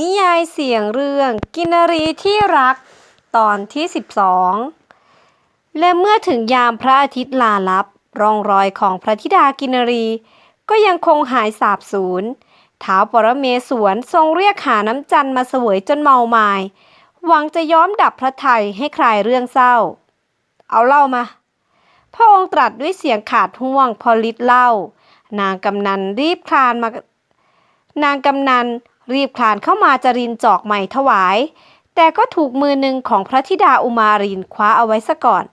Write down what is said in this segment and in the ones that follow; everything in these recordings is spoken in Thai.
นิยายเสียงเรื่องกินรีที่รักตอนที่ 12 และเมื่อถึงยามพระอาทิตย์ลาลับ ร่องรอยของพระธิดากินรี ก็ยังคงหายสาบสูญท้าวปรเมศวรทรงเรียกหาน้ำจันทร์มาเสวยจนเมามาย หวังจะย้อมดับพระไทยให้คลายเรื่องเศร้า เอาเล่ามาพระองค์ตรัสด้วยเสียงขาดห่วงพอลิดเล้านางกำนันรีบคลานมานางกำนัน รีบคลานเข้ามาจะรินจอกใหม่ถวาย แต่ก็ถูกมือหนึ่งของพระธิดาอุมารินคว้าเอาไว้ซะก่อน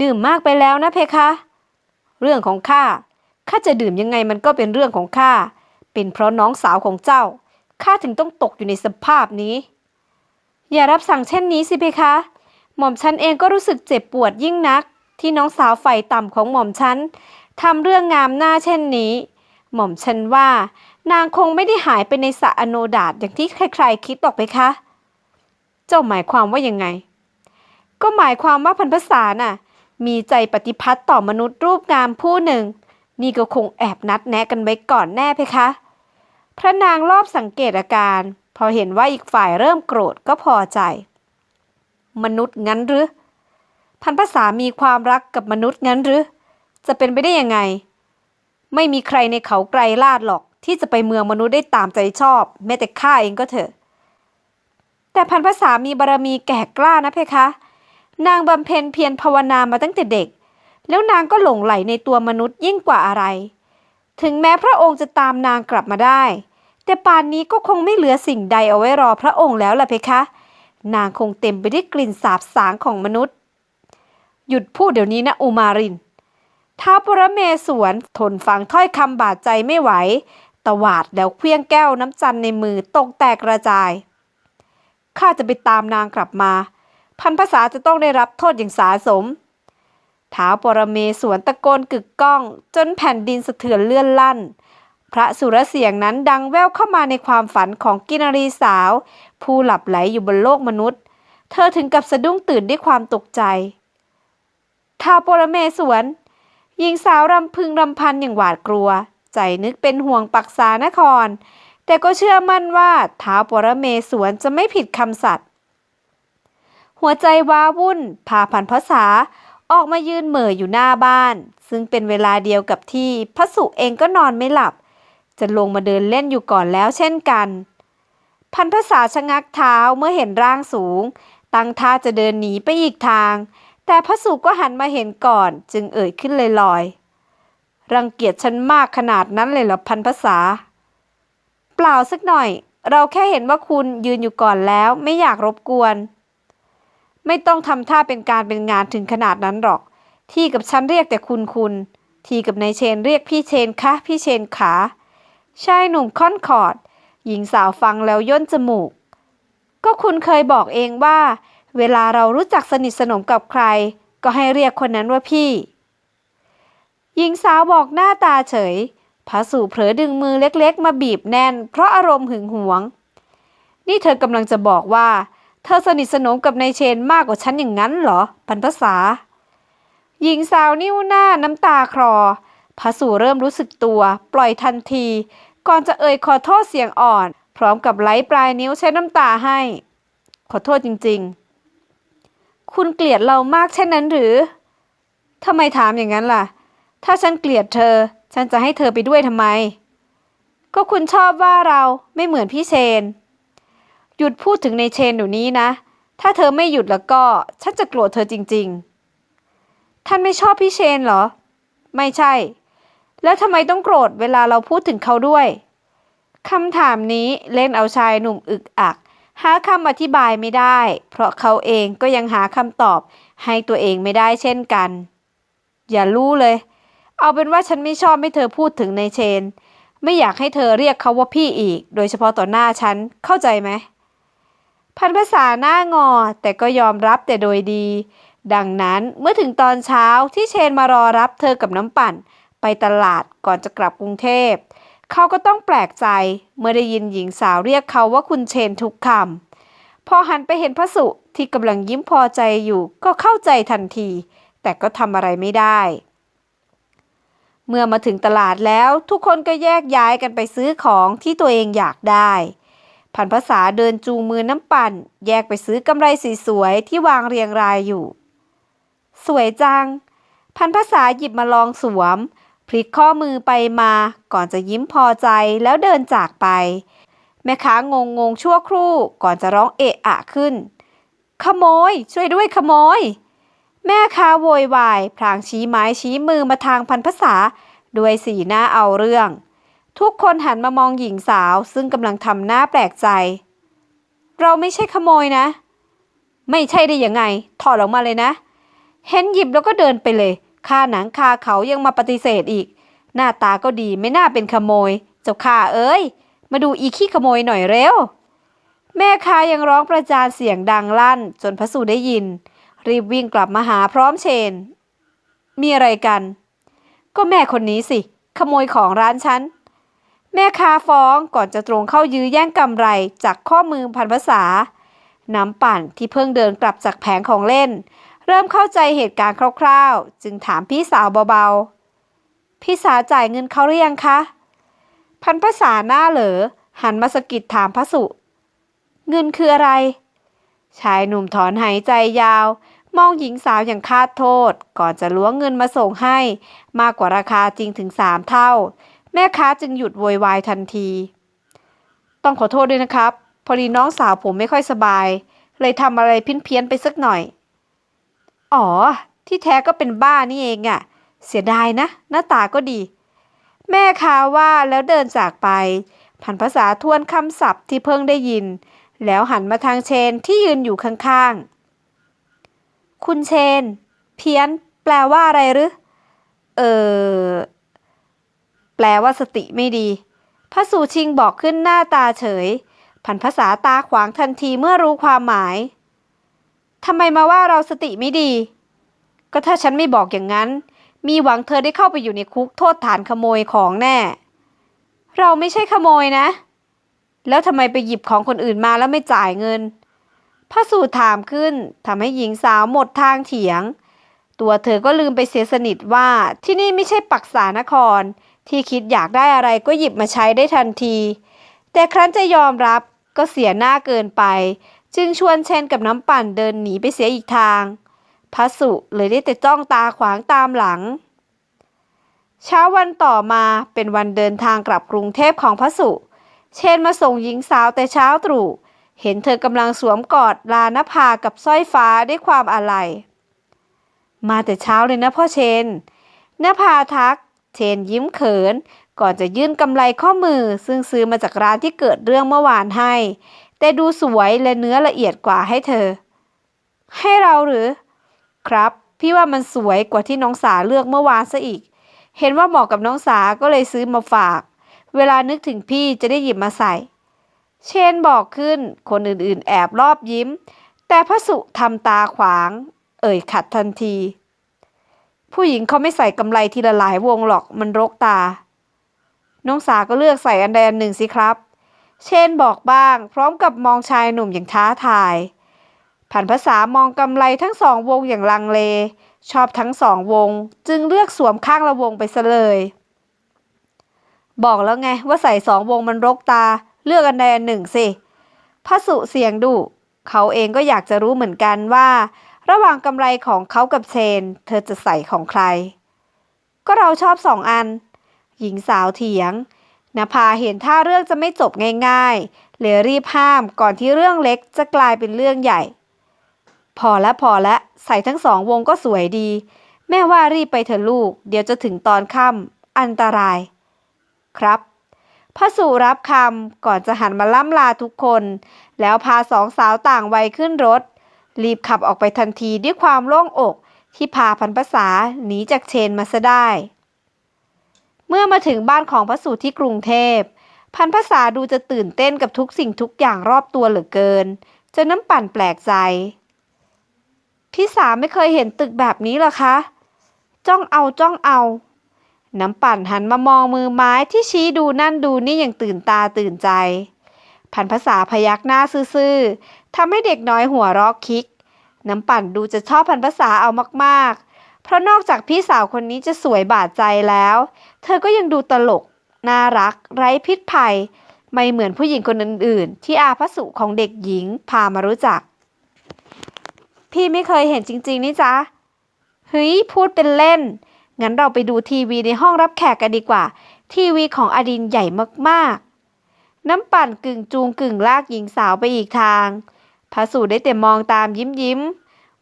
ดื่มมากไปแล้วนะเพคะ เรื่องของข้าข้าจะดื่มยังไงมันก็เป็นเรื่องของข้าเป็นเพราะน้องสาวของเจ้าข้าถึงต้องตกอยู่ในสภาพนี้ อย่ารับสั่งเช่นนี้สิเพคะ หม่อมฉันเองก็รู้สึกเจ็บปวดยิ่งนัก ที่น้องสาวไฟต่ำของหม่อมฉันทำเรื่องงามหน้าเช่นนี้ หม่อมฉันว่า นางคงไม่ได้หายไปในสระอโนดาตอย่างที่ใครๆคิดหรอกไปคะ เจ้าหมายความว่ายังไง ก็หมายความว่าพันภาษาน่ะ มีใจปฏิพัตต่อมนุษย์รูปงามผู้หนึ่ง นี่ก็คงแอบนัดแนะกันไว้ก่อนแน่เพคะ พระนางรอบสังเกตอาการ พอเห็นว่าอีกฝ่ายเริ่มโกรธก็พอใจ มนุษย์งั้นหรือ พันภาษามีความรักกับมนุษย์งั้นหรือ จะเป็นไปได้ยังไง ไม่มีใครในเขาไกลลาดหรอก ที่จะไปเมืองมนุษย์ได้ตามใจชอบ แม้แต่ข้าเองก็เถอะ แต่พันภาษามีบารมีแก่กล้านะเพคะ นางบำเพ็ญเพียรภาวนามาตั้งแต่เด็ก แล้วนางก็หลงไหลในตัวมนุษย์ยิ่งกว่าอะไร ถึงแม้พระองค์จะตามนางกลับมาได้ แต่ป่านนี้ก็คงไม่เหลือสิ่งใดเอาไว้รอพระองค์แล้วล่ะเพคะ นางคงเต็มไปด้วยกลิ่นสาบสางของมนุษย์ หยุดพูดเดี๋ยวนี้นะอุมารินท้าวปรเมศวรทนฟังถ้อยคำบาดใจไม่ไหว ตวาดแล้วเคลี้ยงแก้วน้ำจันในมือตกแตกกระจาย ข้าจะไปตามนางกลับมา พันภาษาจะต้องได้รับโทษอย่างสาสมท้าวปรเมศวรตะโกนกึกก้อง จนแผ่นดินสะเทือนเลื่อนลั่น พระสุรเสียงนั้นดังแว่วเข้ามาในความฝันของกินรีสาว ผู้หลับไหลอยู่บนโลกมนุษย์ เธอถึงกับสะดุ้งตื่นด้วยความตกใจท้าวปรเมศวรหญิงสาวรำพึงรำพันอย่างหวาดกลัว ใจนึกเป็นห่วงปักษานคร แต่ก็เชื่อมั่นว่าท้าวปรเมศวรจะไม่ผิดคำสัตย์หัวใจว้าวุ่นพาพันภาษาออกมายืนเหม่ออยู่หน้าบ้าน ซึ่งเป็นเวลาเดียวกับที่พระสุเองก็นอนไม่หลับ จะลงมาเดินเล่นอยู่ก่อนแล้วเช่นกัน พันภาษาชะงักเท้าเมื่อเห็นร่างสูง ตั้งท่าจะเดินหนีไปอีกทาง แต่พระสุก็หันมาเห็นก่อนจึงเอ่ยขึ้นลอยๆ รังเกียจฉันมากขนาดนั้นเลยเหรอพันภาษา เปล่าสักหน่อย เราแค่เห็นว่าคุณยืนอยู่ก่อนแล้ว ไม่อยากรบกวน ไม่ต้องทำท่าเป็นการเป็นงานถึงขนาดนั้นหรอก ที่กับฉันเรียกแต่คุณคุณ ที่กับนายเชนเรียกพี่เชนคะพี่เชนขาชายหนุ่มค่อนขอด หญิงสาวฟังแล้วย่นจมูก ก็คุณเคยบอกเองว่า เวลาเรารู้จักสนิทสนมกับใคร ก็ให้เรียกคนนั้นว่าพี่ หญิงสาวบอกหน้าตาเฉยพระสู่เผลอดึงมือเล็กๆ มาบีบแน่น เพราะอารมณ์หึงหวง นี่เธอกำลังจะบอกว่า เธอสนิทสนมกับนายเชนมากกว่าฉันอย่างนั้นเหรอพันภาษา หญิงสาวนิ้วหน้าน้ำตาคลอพระสู่เริ่มรู้สึกตัว ปล่อยทันที ก่อนจะเอ่ยขอโทษเสียงอ่อน พร้อมกับไล้ปลายนิ้วใช้น้ำตาให้ ขอโทษจริงๆ คุณเกลียดเรามากเช่นนั้นหรือทำไมถามอย่างนั้นล่ะ ถ้าฉันเกลียดเธอ ฉันจะให้เธอไปด้วยทำไม ก็คุณชอบว่าเราไม่เหมือนพี่เชน หยุดพูดถึงในเชนเดี๋ยวนี้นะ ถ้าเธอไม่หยุดแล้วก็ ฉันจะโกรธเธอจริง ๆ ท่านไม่ชอบพี่เชนเหรอ ไม่ใช่ แล้วทำไมต้องโกรธเวลาเราพูดถึงเขาด้วยคำถามนี้เล่นเอาชายหนุ่มอึกอัก หาคำอธิบายไม่ได้ เพราะเขาเองก็ยังหาคำตอบให้ตัวเองไม่ได้เช่นกัน อย่ารู้เลย เอาเป็นว่าฉันไม่ชอบให้เธอพูดถึงในเชน ไม่อยากให้เธอเรียกเขาว่าพี่อีก โดยเฉพาะต่อหน้าฉัน เข้าใจไหม พันภาษาหน้างอ แต่ก็ยอมรับแต่โดยดี ดังนั้นเมื่อถึงตอนเช้าที่เชนมารอรับเธอกับน้ำปั่น ไปตลาดก่อนจะกลับกรุงเทพ เขาก็ต้องแปลกใจเมื่อได้ยินหญิงสาวเรียกเขาว่าคุณเชนทุกคำพอหันไปเห็นพระสุที่กำลังยิ้มพอใจอยู่ ก็เข้าใจทันที แต่ก็ทำอะไรไม่ได้ เมื่อมาถึงตลาดแล้วทุกคนก็แยกย้ายกันไปซื้อของที่ตัวเองอยากได้ พันภาษาเดินจูงมือน้ำปั่น แยกไปซื้อกำไรสีสวยๆที่วางเรียงรายอยู่ สวยจัง พันภาษาหยิบมาลองสวม พลิกข้อมือไปมาก่อนจะยิ้มพอใจแล้วเดินจากไป แม่ค้างงงงชั่วครู่ก่อนจะร้องเอะอะขึ้น ขโมย ช่วยด้วยขโมย แม่ค้าโวยวาย พลางชี้ไม้ชี้มือมาทางพันภาษา ด้วยสีหน้าเอาเรื่อง ทุกคนหันมามองหญิงสาวซึ่งกำลังทำหน้าแปลกใจ เราไม่ใช่ขโมยนะ ไม่ใช่ได้ยังไง ถอดออกมาเลยนะ เห็นหยิบแล้วก็เดินไปเลยคาหนังคาเขายังมาปฏิเสธอีก หน้าตาก็ดีไม่น่าเป็นขโมย เจ้าข้าเอ้ย มาดูอีขี้ขโมยหน่อยเร็ว แม่ค้ายังร้องประจานเสียงดังลั่น จนพระสูได้ยิน รีบวิ่งกลับมาหาพร้อมเชน มีอะไรกัน ก็แม่คนนี้สิ ขโมยของร้านฉัน แม่ค้าฟ้องก่อนจะตรงเข้ายื้อแย่งกำไรจากข้อมือพันภาษา น้ำปั่นที่เพิ่งเดินกลับจากแผงของเล่น เริ่มเข้าใจเหตุการณ์คร่าวๆ จึงถามพี่สาวเบาๆ พี่สาวจ่ายเงินเขาหรือยังคะ พันภาษาหน้าเหลอ หันมาสกิดถามพระสุ เงินคืออะไรชายหนุ่มถอนหายใจยาว มองหญิงสาวอย่างคาดโทษ ก่อนจะล้วงเงินมาส่งให้ มากกว่าราคาจริงถึงสามเท่า แม่ค้าจึงหยุดโวยวายทันที ต้องขอโทษด้วยนะครับ พอดีน้องสาวผมไม่ค่อยสบาย เลยทำอะไรเพี้ยนๆไปสักหน่อย อ๋อ ที่แท้ก็เป็นบ้านี่เองอะ่ะ เสียดายนะ หน้าตาก็ดี แม่ค้าว่าแล้วเดินจากไปผันภาษาทวนคำศัพท์ที่เพิ่งได้ยิน แล้วหันมาทางเชนที่ยืนอยู่ข้างๆ คุณเชน เพี้ยน แปลว่าอะไรหรือเออแปลว่าสติไม่ดี พระสูชิงบอกขึ้นหน้าตาเฉย ผันภาษาตาขวางทันทีเมื่อรู้ความหมายทำไมมาว่าเราสติไม่ดี ก็ถ้าฉันไม่บอกอย่างนั้น มีหวังเธอได้เข้าไปอยู่ในคุกโทษฐานขโมยของแน่ เราไม่ใช่ขโมยนะ แล้วทำไมไปหยิบของคนอื่นมาแล้วไม่จ่ายเงิน พระสูตรถามขึ้นทำให้หญิงสาวหมดทางเถียง ตัวเธอก็ลืมไปเสียสนิทว่าที่นี่ไม่ใช่ปักษานคร ที่คิดอยากได้อะไรก็หยิบมาใช้ได้ทันที แต่ครั้นจะยอมรับก็เสียหน้าเกินไป จึงชวนเชนกับน้ำปั่นเดินหนีไปเสียอีกทาง พระสุเลยได้แต่จ้องตาขวางตามหลัง เช้าวันต่อมาเป็นวันเดินทางกลับกรุงเทพของพระสุ เชนมาส่งหญิงสาวแต่เช้าตรู่ เห็นเธอกำลังสวมกอดลานภากับสร้อยฟ้าด้วยความอาลัย มาแต่เช้าเลยนะพ่อเชนนภาทัก เชนยิ้มเขิน ก่อนจะยื่นกำไรข้อมือ ซึ่งซื้อมาจากร้านที่เกิดเรื่องเมื่อวานให้ แต่ดูสวยและเนื้อละเอียดกว่าให้เธอ ให้เราหรือ ครับ พี่ว่ามันสวยกว่าที่น้องสาเลือกเมื่อวานซะอีก เห็นว่าเหมาะกับน้องสาก็เลยซื้อมาฝาก เวลานึกถึงพี่จะได้หยิบมาใส่ เชนบอกขึ้น คนอื่นๆ แอบรอบยิ้ม แต่พระสุทำตาขวาง เอ่ยขัดทันที ผู้หญิงเขาไม่ใส่กำไรทีละหลายวงหรอกมันรกตา น้องสาก็เลือกใส่อันใดอันหนึ่งสิครับ เชนบอกบ้าง พร้อมกับมองชายหนุ่มอย่างท้าทายผันภาษามองกำไรทั้งสองวงอย่างลังเล ชอบทั้งสองวง จึงเลือกสวมข้างละวงไปซะเลย บอกแล้วไงว่าใส่สองวงมันรกตา เลือกอันใดอันหนึ่งสิพระสุเสียงดุเขาเองก็อยากจะรู้เหมือนกันว่า ระหว่างกำไรของเขากับเชน เธอจะใส่ของใคร ก็เราชอบสองอัน หญิงสาวเถียงนภาเห็นท่าเรื่องจะไม่จบง่ายๆเลยรีบห้ามก่อนที่เรื่องเล็กจะกลายเป็นเรื่องใหญ่ พอละพอละใส่ทั้งสองวงก็สวยดี แม่ว่ารีบไปเถอะลูก เดี๋ยวจะถึงตอนค่ำอันตราย ครับ พระสุรับคำก่อนจะหันมาล่ำลาทุกคน แล้วพาสองสาวต่างวัยขึ้นรถ รีบขับออกไปทันทีด้วยความโล่งอกที่พาพันภาษาหนีจากเชนมาซะได้ เมื่อมาถึงบ้านของพระสุที่กรุงเทพ พันภาษาดูจะตื่นเต้นกับทุกสิ่งทุกอย่างรอบตัวเหลือเกินจนน้ำปั่นแปลกใจ พี่สาไม่เคยเห็นตึกแบบนี้หรอคะ จ้องเอาจ้องเอา น้ำปั่นหันมามองมือไม้ที่ชี้ดูนั่นดูนี่อย่างตื่นตาตื่นใจ พันภาษาพยักหน้าซื่อๆทำให้เด็กน้อยหัวรอกคิก น้ำปั่นดูจะชอบพันภาษาเอามากๆ เพราะนอกจากพี่สาวคนนี้จะสวยบาดใจแล้ว เธอก็ยังดูตลก น่ารัก ไร้พิษภัย ไม่เหมือนผู้หญิงคนอื่น ๆ ที่อาพระสุของเด็กหญิงพามารู้จัก พี่ไม่เคยเห็นจริง ๆ นี่จ๊ะเฮ้ยพูดเป็นเล่น งั้นเราไปดูทีวีในห้องรับแขกกันดีกว่า ทีวีของอดินใหญ่มากๆ น้ำปั่นกึ่งจูงกึ่งลากหญิงสาวไปอีกทางพระสูได้แต่มองตามยิ้มยิ้ม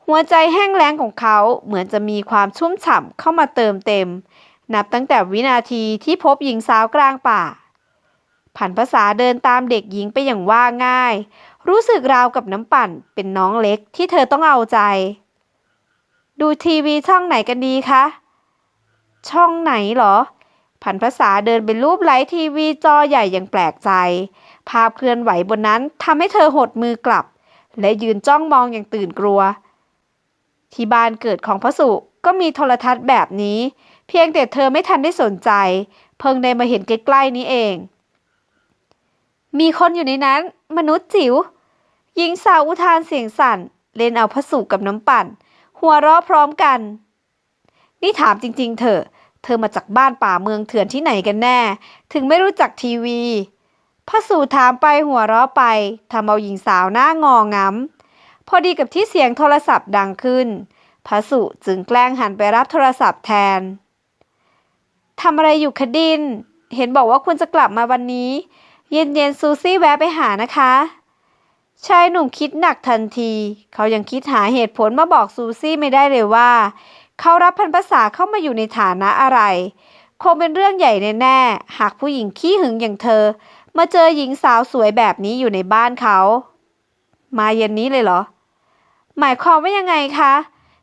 หัวใจแห้งแล้งของเขาเหมือนจะมีความชุ่มฉ่ำเข้ามาเติมเต็ม นับตั้งแต่วินาทีที่พบหญิงสาวกลางป่าผันภาษาเดินตามเด็กหญิงไปอย่างว่าง่าย รู้สึกราวกับน้ำปั่นเป็นน้องเล็กที่เธอต้องเอาใจ ดูทีวีช่องไหนกันดีคะ ช่องไหนเหรอ ผันภาษาเดินเป็นรูปไลท์ทีวีจอใหญ่อย่างแปลกใจ ภาพเคลื่อนไหวบนนั้นทำให้เธอหดมือกลับ และยืนจ้องมองอย่างตื่นกลัว ที่บ้านเกิดของพระสุก็มีโทรทัศน์แบบนี้ เพียงแต่เธอไม่ทันได้สนใจ เพิ่งได้มาเห็นใกล้ๆนี้เอง มีคนอยู่ในนั้น มนุษย์จิ๋วหญิงสาวอุทานเสียงสั่น เล่นเอาพระสุกับน้ำปั่น หัวเราะพร้อมกัน นี่ถามจริงๆเถอะ เธอมาจากบ้านป่าเมืองเถื่อนที่ไหนกันแน่ ถึงไม่รู้จักทีวีพระสูถามไปหัวเราะไปทำเอาหญิงสาวหน้างองำพอดีกับที่เสียงโทรศัพท์ดังขึ้นพระสุจึงแกล้งหันไปรับโทรศัพท์แทนทำอะไรอยู่คดิน เห็นบอกว่าคุณจะกลับมาวันนี้ เย็นๆซูซี่แวะไปหานะคะชายหนุ่มคิดหนักทันที เขายังคิดหาเหตุผลมาบอกซูซี่ไม่ได้เลยว่า เขารับพันภาษาเข้ามาอยู่ในฐานะอะไร คงเป็นเรื่องใหญ่แน่ๆหากผู้หญิงขี้หึงอย่างเธอ มาเจอหญิงสาวสวยแบบนี้อยู่ในบ้านเขา มาเย็นนี้เลยเหรอ หมายความว่ายังไงคะ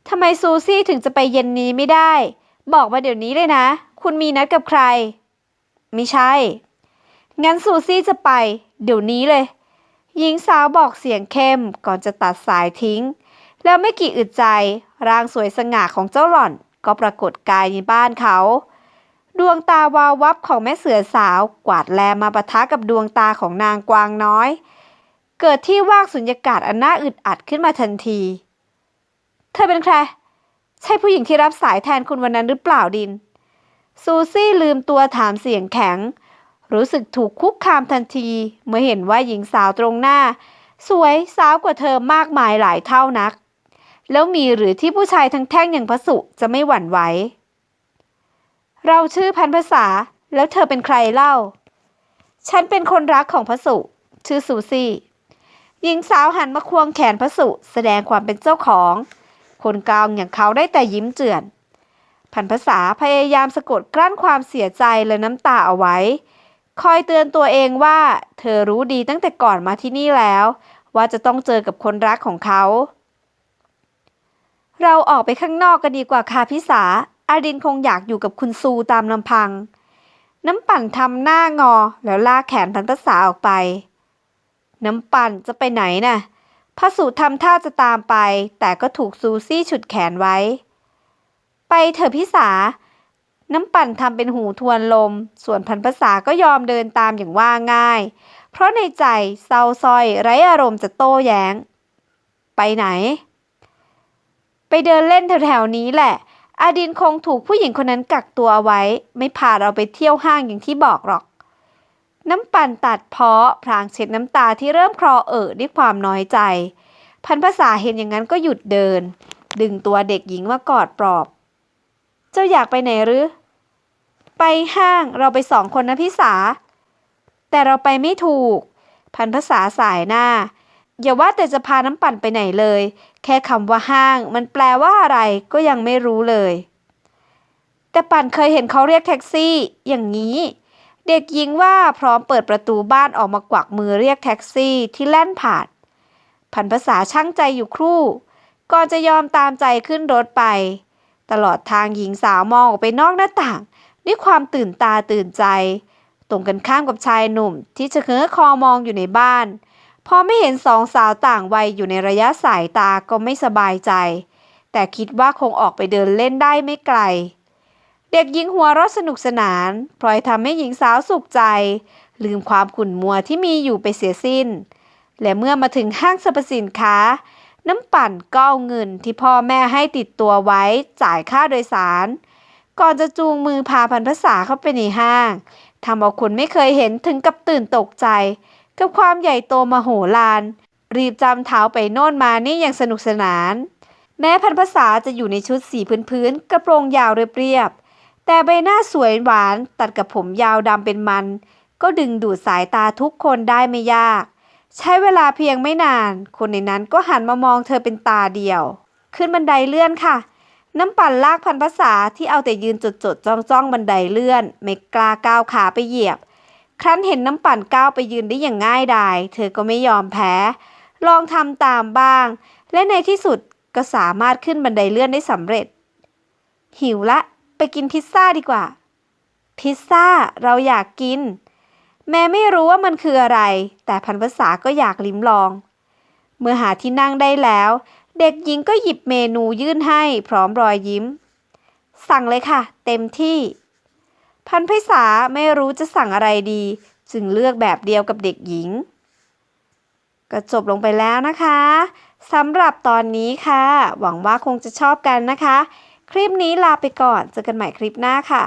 ทำไมซูซี่ถึงจะไปเย็นนี้ไม่ได้ บอกมาเดี๋ยวนี้เลยนะ คุณมีนัดกับใคร ไม่ใช่ งั้นซูซี่จะไป เดี๋ยวนี้เลย หญิงสาวบอกเสียงเข้มก่อนจะตัดสายทิ้ง แล้วไม่กี่อึดใจ ร่างสวยสง่าของเจ้าหล่อน ก็ปรากฏกายในบ้านเขา ดวงตาวาววับของแม่เสือสาวกวาดแลมาปะทะกับดวงตาของนางกวางน้อย เกิดที่ว่างสุญญากาศอันน่าอึดอัดขึ้นมาทันที เธอเป็นใคร ใช่ผู้หญิงที่รับสายแทนคุณวันนั้นหรือเปล่าดิน ซูซี่ลืมตัวถามเสียงแข็ง รู้สึกถูกคุกคามทันที เมื่อเห็นว่าหญิงสาวตรงหน้า สวยสาวกว่าเธอมากมายหลายเท่านัก แล้วมีหรือที่ผู้ชายทั้งแท่งอย่างพระสุจะไม่หวั่นไหว เราชื่อพันภาษา แล้วเธอเป็นใครเล่า ฉันเป็นคนรักของพระสุ ชื่อซูซี่ หญิงสาวหันมาควงแขนพระสุแสดงความเป็นเจ้าของ คนกลางอย่างเขาได้แต่ยิ้มเจือน พันภาษาพยายามสะกดกลั้นความเสียใจและน้ำตาเอาไว้ คอยเตือนตัวเองว่า เธอรู้ดีตั้งแต่ก่อนมาที่นี่แล้ว ว่าจะต้องเจอกับคนรักของเขา เราออกไปข้างนอกกันดีกว่าค่ะพี่สาอาดินคงอยากอยู่กับคุณซูตามลำพัง น้ำปั่นทำหน้างอแล้วลากแขนพันภาษาออกไป น้ำปั่นจะไปไหนน่ะพระสูทำท่าจะตามไป แต่ก็ถูกซูซี่ฉุดแขนไว้ ไปเถอะพี่สา น้ำปั่นทำเป็นหูทวนลม ส่วนพันภาษาก็ยอมเดินตามอย่างว่าง่าย เพราะในใจเศร้าซอยไร้อารมณ์จะโต้แย้ง ไปไหน ไปเดินเล่นแถวๆนี้แหละ อาดินคงถูกผู้หญิงคนนั้นกักตัวเอาไว้ ไม่พาเราไปเที่ยวห้างอย่างที่บอกหรอก น้ำปั่นตัดเพาะพรางเช็ดน้ำตาที่เริ่มคลอเอ่อด้วยความน้อยใจ พันภาษาเห็นอย่างนั้นก็หยุดเดิน ดึงตัวเด็กหญิงมากอดปลอบ เจ้าอยากไปไหนหรือ ไปห้างเราไปสองคนนะพี่สา แต่เราไปไม่ถูก พันภาษาสายหน้า อย่าว่าแต่จะพาน้ำปั่นไปไหนเลย แค่คำว่าห้าง มันแปลว่าอะไรก็ยังไม่รู้เลย แต่ปั่นเคยเห็นเขาเรียกแท็กซี่ อย่างนี้ เด็กหญิงว่าพร้อมเปิดประตูบ้านออกมากวักมือเรียกแท็กซี่ที่แล่นผ่านพันภาษาช่างใจอยู่ครู่ ก่อนจะยอมตามใจขึ้นรถไป ตลอดทางหญิงสาวมองออกไปนอกหน้าต่าง ด้วยความตื่นตาตื่นใจ ตรงกันข้ามกับชายหนุ่มที่จะเง้อคอมองอยู่ในบ้าน พอไม่เห็นสองสาวต่างวัยอยู่ในระยะสายตาก็ไม่สบายใจ แต่คิดว่าคงออกไปเดินเล่นได้ไม่ไกล เด็กหญิงหัวเราะสนุกสนานพลอยทำให้หญิงสาวสุขใจ ลืมความขุ่นมัวที่มีอยู่ไปเสียสิ้น และเมื่อมาถึงห้างสรรพสินค้า น้ำปั่นก็เอาเงินที่พ่อแม่ให้ติดตัวไว้จ่ายค่าโดยสาร ก่อนจะจูงมือพาพันภาษาเข้าไปในห้างทำเอาคนไม่เคยเห็นถึงกับตื่นตกใจ กับความใหญ่โตมโหฬารรีบจำเท้าไปโน่นมานี่อย่างสนุกสนาน แม้พันภาษาจะอยู่ในชุดสีพื้นๆกระโปรงยาวเรียบๆแต่ใบหน้าสวยหวานตัดกับผมยาวดำเป็นมัน ก็ดึงดูดสายตาทุกคนได้ไม่ยาก ใช้เวลาเพียงไม่นาน คนในนั้นก็หันมามองเธอเป็นตาเดียว ขึ้นบันไดเลื่อนค่ะ น้ำปั่นลากพันภาษาที่เอาแต่ยืนจดจดจ้องจ้องๆบันไดเลื่อน ไม่กล้าก้าวขาไปเหยียบ ครั้นเห็นน้ำปั่นก้าวไปยืนได้อย่างง่ายดาย เธอก็ไม่ยอมแพ้ ลองทำตามบ้าง และในที่สุดก็สามารถขึ้นบันไดเลื่อนได้สำเร็จ หิวละ ไปกินพิซซ่าดีกว่า พิซซ่าเราอยากกิน แม้ไม่รู้ว่ามันคืออะไร แต่พันภาษาก็อยากลิ้มลอง เมื่อหาที่นั่งได้แล้ว เด็กหญิงก็หยิบเมนูยื่นให้พร้อมรอยยิ้ม สั่งเลยค่ะ เต็มที่ พันพิสาไม่รู้จะสั่งอะไรดี จึงเลือกแบบเดียวกับเด็กหญิง ก็จบลงไปแล้วนะคะสำหรับตอนนี้ค่ะ หวังว่าคงจะชอบกันนะคะ คลิปนี้ลาไปก่อน เจอกันใหม่คลิปหน้าค่ะ